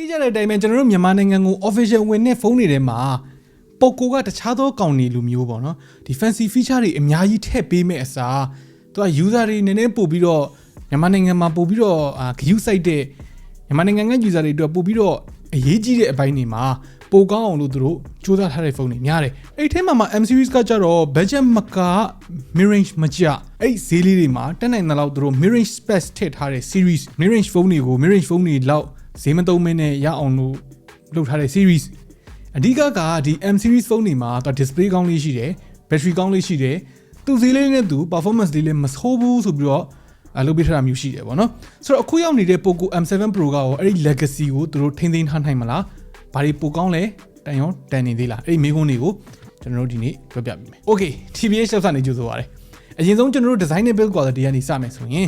သိကြတဲ့အတိုင်းပဲကျွန်တော်တို့မြန်မာနိုင်ငံကို official ဝင်တဲ့ဖုန်းတွေထဲမှာ Poco ကတခြားသောကောင်တွေလိုမျိုးပေါ့နော်ဒီ fancy feature တွေအများကြီးထည့်ပေးမဲ့အစားသူက user တွေနည်းနည်းပို့ပြီးတော့မြန်မာနိုင်ငံမှာပို့ပြီးတော့အာ view site တဲ့မြန်မာနိုင်ငံက user တွေအတွက်ပို့ပြီးတော့အရေးကြီးတဲ့အပိုင်းတွေမှာပိုကောင်းအောင်လို့သူတို့စူးစမ်းထားတဲ့ဖုန်းတွေများတယ်အဲ့ဒီထဲမှာမှ M series ကကြတော့ budget မက mid range မကြအဲ့ဒီဈေးလေးတွေမှာတက်နိုင်တဲ့လောက်သူတို့ mid range specs ထည့်ထားတဲ့ series mid range ဖုန်းတွေကို mid range ဖုန်းတွေလောက် ဈေးမသုံးမင်းနဲ့ရအောင်လို့လုပ်ထားတဲ့ series အဓိကကဒီ M series ဖုန်းတွေမှာတော့ display ကောင်းလေးရှိတယ် battery ကောင်းလေးရှိတယ်သူဈေးလေးနဲ့သူ performance လေးလည်းမဆိုးဘူးဆိုပြီးတော့အလုပ်ပေးထားတာမျိုးရှိတယ်ပေါ့နော်ဆိုတော့အခုရောက်နေတဲ့ Poco M7 Pro ကရောအဲ့ဒီ legacy ကိုသူတို့ထိန်းသိမ်းထားနိုင်မလားဘာတွေပိုကောင်းလဲတန်ရောတန်နေသေးလားအဲ့ဒီမိကုန်းတွေကိုကျွန်တော်တို့ဒီနေ့ပြောပြပေးမယ် Okay TBH လောက်စနေကြိုဆိုပါရစေအရင်ဆုံးကျွန်တော်တို့ design build quality ကနေစမယ်ဆိုရင်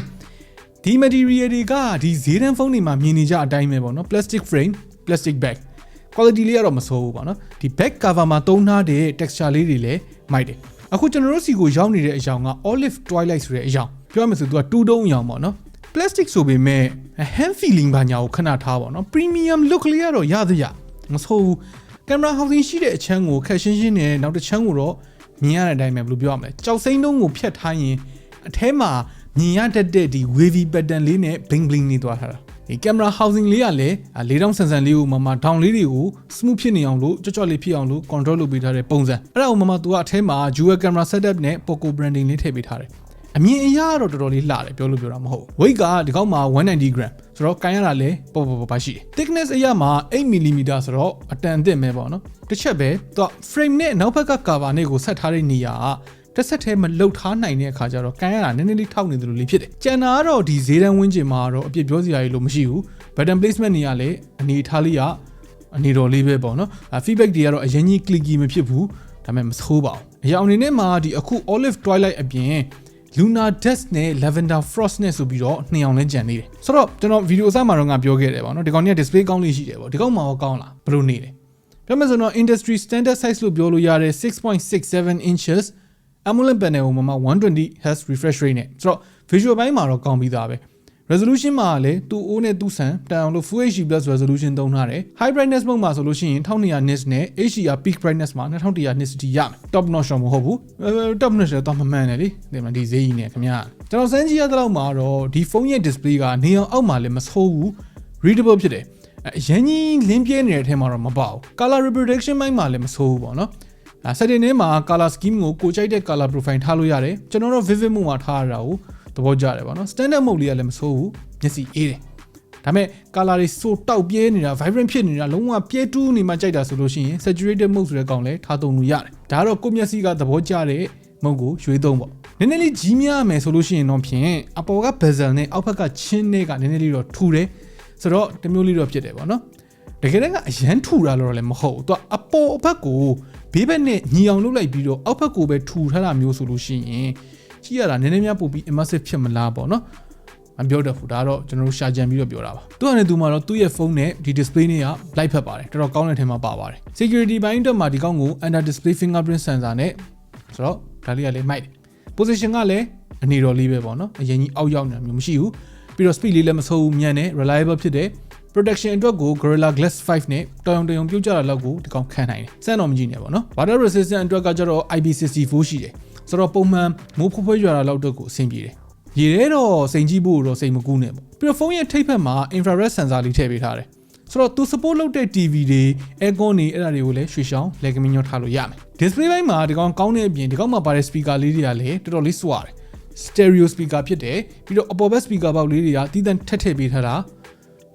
ဒီ material တွေကဒီဈေးတန်းဖုန်းတွေမှာမြင်နေကြအတိုင်းပဲပေါ့နော် plastic frame plastic bag quality လေးကတော့မဆိုးဘူးပေါ့နော်ဒီ back cover မှာသုံးထားတဲ့ texture လေးတွေလည်းမိုက်တယ်အခုကျွန်တော်တို့စီကိုရောက်နေတဲ့အကြောင်းက olive twilight ဆိုတဲ့အကြောင်းပြောရမယ်ဆိုသူကတူတုံးအကြောင်းပေါ့နော် plastic ဆိုပေမဲ့ hand feeling ဘာညာကိုခဏထားပါတော့ premium look လေးကတော့ရသရမဆိုးဘူးကင်မရာ housing ရှိတဲ့အချမ်းကိုခက်ရှင်းရှင်းနဲ့နောက်တစ်ချမ်းကိုတော့မြင်ရတဲ့အတိုင်းပဲဘယ်လိုပြောရမလဲကြောက်စိမ့်တုံးကိုဖြတ်ထားရင်အထဲမှာ မြင်ရတတ်တဲ့ဒီ wavy pattern လေးနဲ့ bling bling နေသွားထားတာဒီကင်မရာ housing လေးကလည်းလေးတောင်ဆန်ဆန်လေးကိုမမဒေါင်လေးတွေကို smooth ဖြစ်နေအောင်လို့ကြွကြွလေးဖြစ်အောင်လို့ control လုပ်ပေးထားတဲ့ပုံစံအဲ့ဒါကိုမမသူကအထဲမှာ dual camera setup နဲ့ Poco branding လေးထည့်ပေးထားတယ်အမြင်အရကတော့တော်တော်လေးလှတယ်ပြောလို့ပြောတာမဟုတ် weight ကဒီကောက်မှာ190 gram ဆိုတော့ကန်ရတာလည်းပေါ်ပေါ်ပေါ်ပါရှိတယ် thickness အရမှာ8 mm ဆိုတော့အတန်အသင့်ပဲပေါ့နော်တစ်ချက်ပဲသူက frame နဲ့နောက်ဘက်က cover နဲ့ကိုဆက်ထားတဲ့နေရာက တစ်ဆက်တည်းမလှုပ်ထားနိုင်တဲ့အခါကျတော့ကန်ရတာနည်းနည်းလေးထောက်နေသလိုလေးဖြစ်တယ်။ကျန်တာကတော့ဒီဈေးတန်းဝင်းကျင်မှာတော့အပြစ်ပြောစရာကြီးလို့မရှိဘူး။ button placement နေရာလည်းအနေထားလေးကအနေတော်လေးပဲပေါ့နော်။ feedback တွေကတော့အရင်ကြီး clicky မဖြစ်ဘူး။ဒါပေမဲ့မဆိုးပါဘူး။အရာအနေနဲ့မှာဒီအခု olive twilight အပြင် Luna Dust နဲ့ Lavender Frost နဲ့ဆိုပြီးတော့နှစ်အောင်လဲကြံနေတယ်ဆိုတော့ကျွန်တော်ဗီဒီယိုအစမှာတော့ငါပြောခဲ့တယ်ပေါ့နော်ဒီကောင်ကြီးက display ကောင်းလေးရှိတယ်ပေါ့ဒီကောင်မှာရောကောင်းလားဘယ်လိုနေလဲပြောမယ်ဆိုတော့ industry standard size လို့ပြောလို့ရတဲ့6.67 inches AMOLED panel ကိုမှမှ 120Hz refresh rate နဲ့ဆိုတော့ visual ဘိုင်းမှာတော့ကောင်းပြီးသားပဲ resolution မှာလည်းသူ့အိုးနဲ့သူ့ဆန်တန်အောင်လို့ Full HD+ resolution သုံးထားတယ် high brightness mode မှာဆိုလို့ရှိရင်1200 nits နဲ့ HDR peak brightness မှာ2100 nits ထိရမယ် top notch တော့မဟုတ်ဘူး top notch တော့မမှန်တယ်လေဒီမှာဒီဈေးကြီးနဲ့ခင်ဗျာကျွန်တော်စမ်းကြည့်ရတဲ့လောက်မှာတော့ဒီဖုန်းရဲ့ display ကနေအောင်အောက်မှာလည်းမဆိုးဘူး readable ဖြစ်တယ်အရင်ကြီးလင်းပြဲနေတဲ့အထက်မှာတော့မပေါ့ color reproduction ဘိုင်းမှာလည်းမဆိုးဘူးပေါ့နော်အဲ setting ထဲမှာ color scheme ကိုကိုကြိုက်တဲ့ color profile ထားလို့ရတယ်ကျွန်တော်တို့ vivid mode မှာထားရတာကိုသဘောကျတယ်ပေါ့နော် standard mode လေးကလည်းမဆိုးဘူးမျက်စိအေးတယ်ဒါပေမဲ့ color တွေစိုးတောက်ပြဲနေတာ vibrant ဖြစ်နေတာလုံးဝပြဲတူးနေမှကြိုက်တာဆိုလို့ရှိရင် saturated mode ဆိုတဲ့ကောင်လဲထားသုံးလို့ရတယ်ဒါကတော့ကိုမျက်စိကသဘောကျတဲ့ mode ကိုရွေးသုံးပေါ့နည်းနည်းလေးကြီးများမယ်ဆိုလို့ရှိရင်တော့ဖြင့်အပေါ်က bezel နဲ့အောက်ဘက်ကချင်းနဲ့ကနည်းနည်းလေးတော့ထူတယ်ဆိုတော့တမျိုးလေးတော့ဖြစ်တယ်ပေါ့နော် တကယ်တမ်းကအရန်ထူတာလို့လည်းမဟုတ်ဘူးသူကအပေါ်အဘက်ကိုဘေးဘက်နဲ့ညီအောင်လုပ်လိုက်ပြီးတော့အောက်ဘက်ကိုပဲထူထားတာမျိုးဆိုလို့ရှိရင်ကြည့်ရတာနည်းနည်းများပို့ပြီး immersive ဖြစ်မလားပေါ့နော်မပြောတတ်ဘူးဒါတော့ကျွန်တော်တို့ရှာကြံပြီးတော့ပြောတာပါသူကလည်းသူမှာတော့သူ့ရဲ့ဖုန်းနဲ့ဒီ display နဲ့က light ဖက်ပါတယ်တော်တော်ကောင်းတဲ့ထဲမှာပါပါတယ် security ဘိုင်းအတွက်မှာဒီကောင်းကို under display fingerprint sensor နဲ့ဆိုတော့ဒါလေးကလည်းမိုက်တယ် position ကလည်းအနေတော်လေးပဲပေါ့နော်အရင်ကြီးအောက်ရောက်နေတာမျိုးမရှိဘူးပြီးတော့ speed လေးလည်းမဆိုးဘူးမြန်တယ် reliable ဖြစ်တယ် protection အတွက်ကို Gorilla Glass 5နဲ့တော်ရုံတရုံပြုတ်ကြတာလောက်ကိုဒီကောင်ခံနိုင်တယ်စမ်းတော့မကြည့်နဲ့ပေါ့နော် water resistant အတွက်ကကျတော့ IP64 ရှိတယ်ဆိုတော့ပုံမှန်မိုးဖွဖွရွာတာလောက်တော့ကိုအဆင်ပြေတယ်ရေထဲတော့စိန်ကြည့်ဖို့တော့စိန်မကူးနဲ့ပေါ့ပြီးတော့ဖုန်းရဲ့ထိပ်ဖက်မှာ infrared sensor လေးထည့်ပေးထားတယ်ဆိုတော့သူ support လုပ်တဲ့ TV တွေ aircon တွေအဲ့ဒါတွေကိုလည်းရွှေရှောင်း leg မင်းညောထားလို့ရမယ် display ဘိုင်းမှာဒီကောင်ကောင်းတဲ့အပြင်ဒီကောင်မှာပါတဲ့ speaker လေးတွေကလည်းတော်တော်လေးစွာတယ် stereo speaker ဖြစ်တယ်ပြီးတော့အပေါ်ဘက် speaker ပေါက်လေးတွေကတီးတန့်ထက်ထည့်ပေးထားတာ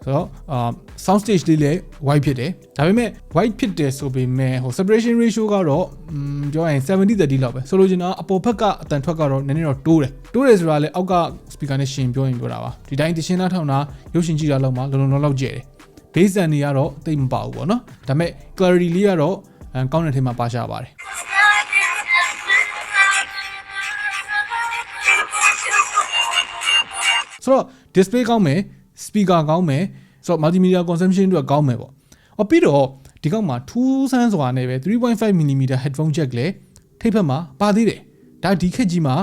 ဆိုတော့အာ sound stage လေးလည်း white ဖြစ်တယ်ဒါပေမဲ့ white ဖြစ်တယ်ဆိုပေမဲ့ဟို separation ratio ကတော့อืมပြောရရင်70 30လောက်ပဲဆိုလိုချင်တာအပေါ်ဘက်ကအတန်ထွက်ကတော့နည်းနည်းတော့တိုးတယ်တိုးတယ်ဆိုတာလည်းအောက်က speaker နဲ့ရှင်ပြောရင်ပြောတာပါဒီတိုင်းတရှင်းသားထောင်တာရုပ်ရှင်ကြည့်တာလောက်မှလုံလုံလောက်လောက်ကျဲတယ် base န်တွေကတော့တိတ်မပါဘူးပေါ့နော်ဒါပေမဲ့ clarity လေးကတော့ကောင်းတဲ့ထဲမှာပါရှားပါတယ်ဆိုတော့ display ကောင်းမယ် speaker ကောင်းမယ်ဆိုတော့ multimedia consumption အတွက်ကောင်းမယ်ပေါ့။အော်ပြီးတော့ဒီကောက်မှာထူးဆန်းစွာနဲ့ပဲ3.5 mm headphone jack လည်းထိပ်ဖက်မှာပါသေးတယ်။ဒါဒီခက်ကြီးမှာ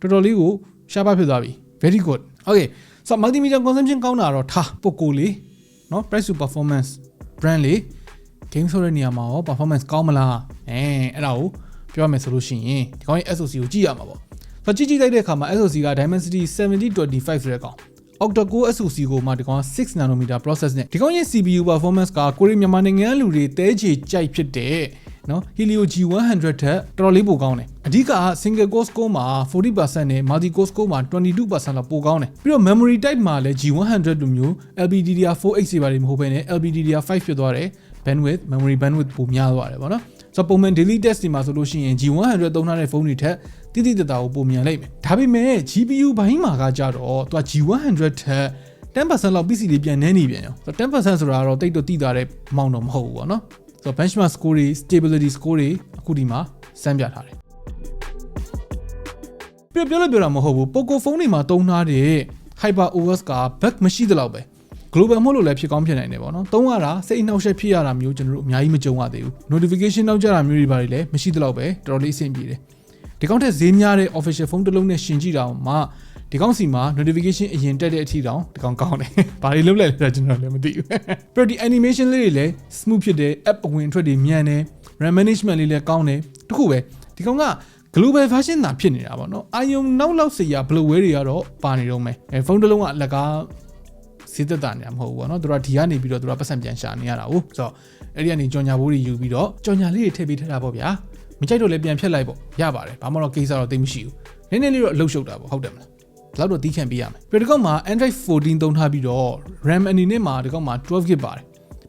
တော်တော်လေးကိုရှားပါဖြစ်သွားပြီ။ very good ။ okay ဆိုတော့ multimedia consumption ကောင်းတာတော့ထားပိုကိုလေးနော် price to performance brand လေး game ဆိုတဲ့နေရာမှာရော performance ကောင်းမလား။အဲအဲ့ဒါကိုပြောရမယ်ဆိုလို့ရှိရင်ဒီကောင်ရဲ့ SoC ကိုကြည့်ရမှာပေါ့။ဆိုတော့ကြည့်ကြည့်လိုက်တဲ့အခါမှာ SoC က Dimensity 7025ဆိုတဲ့ကောင်။ Octa Core SoC ကိုမှဒီကောင်က6 nanometer process နဲ့ဒီကောင်ရဲ့ CPU performance ကကိုရီးမြန်မာနိုင်ငံလူတွေတဲချေကြိုက်ဖြစ်တဲ့နော် Helio G100 ထက်တော်တော်လေးပိုကောင်းတယ်အဓိက single core score မှာ40%နဲ့ multi core score မှာ22%လောက်ပိုကောင်းတယ်ပြီးတော့ memory type မှာလည်း G100 လိုမျိုး LPDDR4X တွေပါတယ်မဟုတ်ဘဲနဲ့ LPDDR5 ဖြစ်သွားတယ် bandwidth memory bandwidth ပိုများသွားတယ်ဗောနော် ဆိုတော့ပုံမှန် daily test တွေမှာဆိုလို့ရှိရင် G100 သုံးထားတဲ့ဖုန်းတွေထက်တိတိတတာကိုပုံမြန်လိုက်မယ်ဒါပေမဲ့ GPU ဘိုင်းမှာကကြတော့သူက G100 ထက်10%လောက် PC တွေပြန်နေနေပြန်ရောဆိုတော့10%ဆိုတာကတော့တိတ်တော့တိတာတဲ့မောင်းတော့မဟုတ်ဘူးဗောနော်ဆိုတော့ benchmark score တွေ stability score တွေအခုဒီမှာစမ်းပြထားတယ်ပြပြောလို့ပြောတာမဟုတ်ဘူး Poco ဖုန်းတွေမှာတုံးထားတဲ့ Hyper OS က back မရှိသလောက်ပဲ global မဟုတ်လို့လည်းဖြစ်ကောင်းဖြစ်နိုင်တယ်ပေါ့နော်။သုံးရတာစိတ်အနှောက်အယှက်ဖြစ်ရတာမျိုးကျွန်တော်တို့အများကြီးမကြုံရသေးဘူး။ notification နောက်ကျတာမျိုးတွေပါလေမရှိသလောက်ပဲတော်တော်လေးအဆင်ပြေတယ်။ဒီကောင့်ထက်ဈေးများတဲ့ official phone တစ်လုံးနဲ့ရှင်ကြည့်တာမှဒီကောင့်စီမှာ notification အရင်တက်တဲ့အထိတောင်ဒီကောင့်ကောင်းတယ်။ဘာတွေလုပ်လဲလဲကျွန်တော်လည်းမသိဘူး။ပြီးတော့ဒီ animation လေးတွေလည်း smooth ဖြစ်တယ် app အဝင်အထွက်တွေမြန်တယ် RAM management လေးလည်းကောင်းတယ်။တခုပဲဒီကောင့်က global version သာဖြစ်နေတာပေါ့နော်အာယုံနောက်လောက်စရာ bloatware တွေကတော့ပါနေတော့မယ်အဲဖုန်းတစ်လုံးကအလကား စေးသက်တာနေမှာမဟုတ်ဘူးပေါ့နော်သူတို့ကဒီကနေပြီးတော့သူတို့ကပတ်စံပြန်ရှာနေရတာဟုတ်ဆိုတော့အဲ့ဒီကနေကြော်ညာဘိုးတွေယူပြီးတော့ကြော်ညာလေးတွေထည့်ပေးထားတာပေါ့ဗျာမကြိုက်တော့လည်းပြန်ဖြတ်လိုက်ပေါ့ရပါတယ်ဘာမှတော့ကိစ္စတော့သိမရှိဘူးနည်းနည်းလေးတော့အလုပ်ရှုပ်တာပေါ့ဟုတ်တယ်မလားဘယ်တော့တီးခံပေးရမယ်ပြီးတော့ဒီကောက်မှာ Android 14သုံးထားပြီးတော့ RAM အနေနဲ့မှာဒီကောက်မှာ 12GB ပါတယ်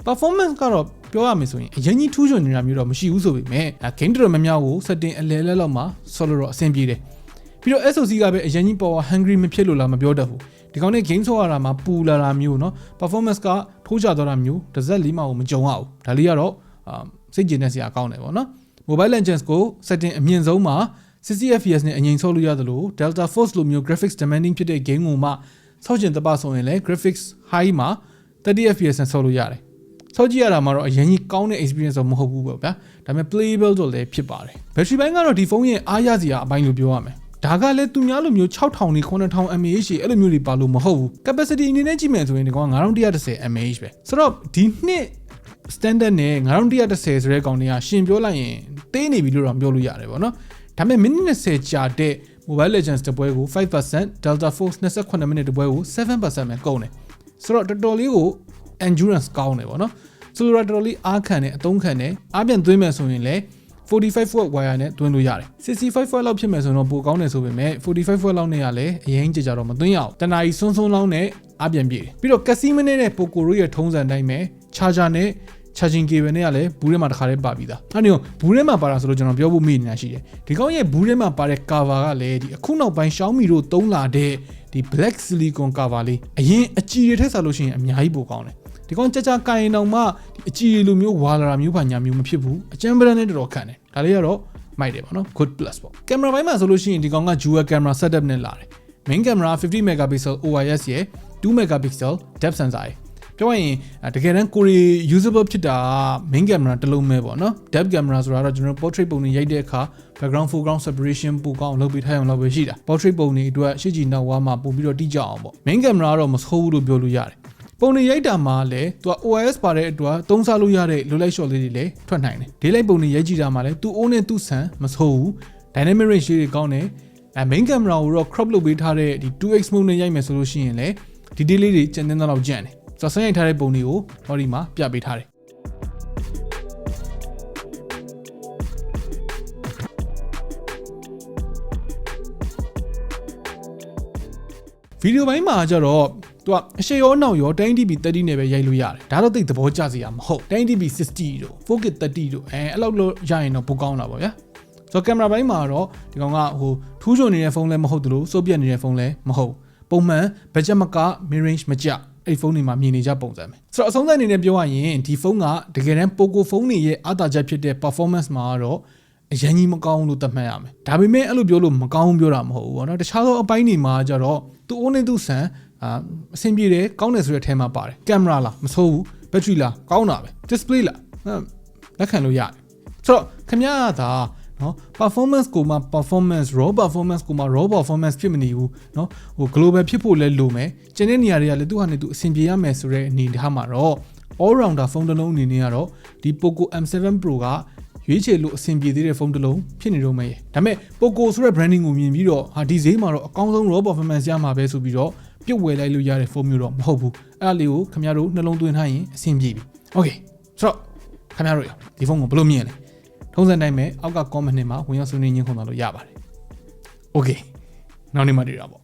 performance ကတော့ပြောရမယ်ဆိုရင်အရင်ကြီးထူးချွန်နေတာမျိုးတော့မရှိဘူးဆိုပေမဲ့ game တော်တော်များများကို setting အလဲလဲလောက်မှာ solid တော့အဆင်ပြေတယ်ပြီးတော့ SoC ကပဲအရင်ကြီး power hungry မဖြစ်လို့လားမပြောတတ်ဘူး ဒီကောင်နဲ့ game ဆော့ရတာမှာပူလာတာမျိုးเนาะ performance ကထိုးချသွားတာမျိုးတစ်စက်လေးမှမကြုံရဘူးဒါလေးကတော့အာစိတ်ကျဉ်တဲ့စရာကောင်းတယ်ပေါ့နော် Mobile Legends ကို setting အမြင့်ဆုံးမှာ 60 FPS နဲ့အငြိမ်ဆော့လို့ရတယ်လို့ Delta Force လိုမျိုး graphics demanding ဖြစ်တဲ့ game ကိုမှဆော့ကျင်တပဆိုရင်လည်း graphics high မှာ30 FPS နဲ့ဆော့လို့ရတယ်ဆော့ကြည့်ရတာမှာတော့အရင်ကြီးကောင်းတဲ့ experience တော့မဟုတ်ဘူးပေါ့ဗျာဒါပေမဲ့ playable တော့လည်းဖြစ်ပါတယ် battery ဘိုင်းကတော့ဒီဖုန်းရဲ့အားရစရာအပိုင်းလို့ပြောရမယ် ဒါကလည်းသူများလိုမျိုး6000နေ9000 mAh အဲ့လိုမျိုးတွေပါလို့မဟုတ်ဘူး capacity အနေနဲ့ကြည့်မယ်ဆိုရင်ဒီကောင်9110 mAh ပဲဆိုတော့ဒီနှစ် standard နဲ့9110ဆိုတဲ့ကောင်တွေကရှင်ပြောလိုက်ရင်သေးနေပြီလို့တော့ပြောလို့ရတယ်ပေါ့နော်ဒါပေမဲ့မိနစ်20ကြာတဲ့ Mobile Legends တပွဲကို5% Delta Force 28မိနစ်တပွဲကို7%ပဲကုန်တယ်ဆိုတော့တော်တော်လေးကို endurance ကောင်းတယ်ပေါ့နော်ဆိုလိုတာတော်တော်လေးအားခံတယ်အသုံးခံတယ်အားပြန်သွင်းမယ်ဆိုရင်လည်း 45 watt wire နဲ့တွင်းလို့ရတယ်65 watt လောက်ဖြစ်မယ်ဆိုတော့ပိုကောင်းတယ်ဆိုပေမဲ့45 watt လောက်နဲ့ကလည်းအရင်ကြကြတော့မသွင်းရအောင်တနားကြီးစွန်းစွန်းလောက်နဲ့အပြန်ပြေတယ်ပြီးတော့ကက်စီမင်းနဲ့ပိုကိုရိုရဲ့ထုံးစံတိုင်းပဲ charger နဲ့ charging cable နဲ့ကလည်းဘူးထဲမှာတစ်ခါတည်းပါပြီးသားအဲ့ဒီဘူးထဲမှာပါတာဆိုတော့ကျွန်တော်ပြောဖို့မေ့နေတာရှိတယ်ဒီကောင်းရဲ့ဘူးထဲမှာပါတဲ့ cover ကလည်းဒီအခုနောက်ပိုင်း Xiaomi တို့သုံးလာတဲ့ဒီ black silicon cover လေးအရင်အကြည်တွေထက်စားလို့ရှိရင်အများကြီးပိုကောင်းတယ်ဒီကောင်ကြကြကင်အောင်မှဒီအကြည်လိုမျိုးဝါလာတာမျိုးပါညာမျိုးမဖြစ်ဘူးအကျန်းပရန်နဲ့တော်တော်ခံတယ် ဒါလေးကတော့မိုက်တယ်ပေါ့နော် good plus ပေါ့ကင်မရာဘိုင်းမှာဆိုလို့ရှိရင်ဒီကောင်က dual camera setup နဲ့လာတယ် main camera 50 megapixel OIS ရဲ့2 megapixel depth sensor ရဲ့ပြောရရင်တကယ်တမ်းကိုရီ usable ဖြစ်တာ main camera တစ်လုံးပဲပေါ့နော် depth camera ဆိုတာတော့ကျွန်တော် portrait ပုံတွေရိုက်တဲ့အခါ background foreground separation ပိုကောင်းလုပ်ပေးထားအောင်လုပ်ပေးရှိတာ portrait ပုံတွေအတွက်ရှေ့ကြည့်နောက်ဝါမှာပို့ပြီးတော့တိကျအောင်ပေါ့ main camera ကတော့မဆိုးဘူးလို့ပြောလို့ရတယ် ပုံတွေရိုက်တာမှာလည်းသူက OIS ပါတဲ့အတွက်သုံးစားလို့ရတဲ့ low light shot လေးတွေလည်းထွက်နိုင်တယ်။ daylight ပုံတွေရိုက်ကြည့်တာမှာလည်းသူ့အိုးနဲ့သူ့ဆန်မဆိုးဘူး။ dynamic range တွေကောင်းတယ်။အဲ main camera ကိုတော့ crop လုပ်ပေးထားတဲ့ဒီ 2x mode နဲ့ရိုက်မယ်ဆိုလို့ရှိရင်လည်း detail လေးတွေကျန်တဲ့တော့ကျန်တယ်။ဆိုတော့ဆန်းရိုက်ထားတဲ့ပုံတွေကိုဟောဒီမှာပြပေးထားတယ်။ဗီဒီယိုပိုင်းမှာကျတော့ သူကအရှိရောနောက်ရော 10dp 30နဲ့ပဲရိုက်လို့ရတယ်ဒါတော့သိသဘောကျစရာမဟုတ် 10dp 60တို့ 4k 30တို့အဲအဲ့လောက်လို့ရရင်တော့ပိုကောင်းတာပေါ့ဗျာဆိုတော့ကင်မရာပိုင်းမှာတော့ဒီကောင်ကဟိုထူးချွန်နေတဲ့ဖုန်းလည်းမဟုတ်သလိုစိုးပြတ်နေတဲ့ဖုန်းလည်းမဟုတ်ပုံမှန် budget မက mid range မကျအဲ့ဖုန်းတွေမှာမြင်နေကြပုံစံပဲဆိုတော့အဆုံးသတ်အနေနဲ့ပြောရရင်ဒီဖုန်းကတကယ်တမ်း Poco ဖုန်းတွေရဲ့အားသာချက်ဖြစ်တဲ့ performance မှာကတော့အရင်ကြီးမကောင်းလို့သတ်မှတ်ရမယ်ဒါပေမဲ့အဲ့လိုပြောလို့မကောင်းပြောတာမဟုတ်ဘူးပေါ့နော်တခြားသောအပိုင်းတွေမှာကျတော့သူ့အိုးနဲ့သူ့ဆန် အာအဆင်ပြေတယ်ကောင်းတယ်ဆိုတဲ့အထဲမှာပါတယ်ကင်မရာလားမဆိုးဘူးဘက်ထရီလားကောင်းတာပဲ display လားလက်ခံလို့ရတယ်ဆိုတော့ခင်ဗျားကဒါနော် performance ကိုမှ performance raw performance ကိုမှ raw performance ဖြစ်မနေဘူးနော်ဟို global ဖြစ်ဖို့လဲလိုမယ်ကျန်တဲ့နေရာတွေကလည်းသူ့ဟာနဲ့သူအဆင်ပြေရမယ်ဆိုတဲ့အနေထားမှာတော့ all rounder ဖုန်းတစ်လုံးအနေနဲ့ကတော့ဒီ Poco M7 Pro ကရွေးချယ်လို့အဆင်ပြေသေးတဲ့ဖုန်းတစ်လုံးဖြစ်နေတော့မယ်ဒါပေမဲ့ Poco ဆိုတဲ့ branding ကိုမြင်ပြီးတော့ဟာဒီဈေးမှာတော့အကောင်းဆုံး raw performance ရမှာပဲဆိုပြီးတော့ ပြုတ်ဝယ်လိုက်လို့ရတဲ့ဖုန်းမျိုးတော့မဟုတ်ဘူးအဲ့ဒါလေးကိုခင်ဗျားတို့နှလုံးသွင်းထားရင်အဆင်ပြေပြီ okay ဆိုတော့ခင်ဗျားတို့ရောဒီဖုန်းကိုဘယ်လိုမြင်လဲထုံးစံတိုင်းပဲအောက်က comment ထဲမှာဝင်ရောက်ဆွေးနွေးညှင်းခွန်သွားလို့ရပါတယ် okay နောက်နေ့မှတွေ့တာပေါ့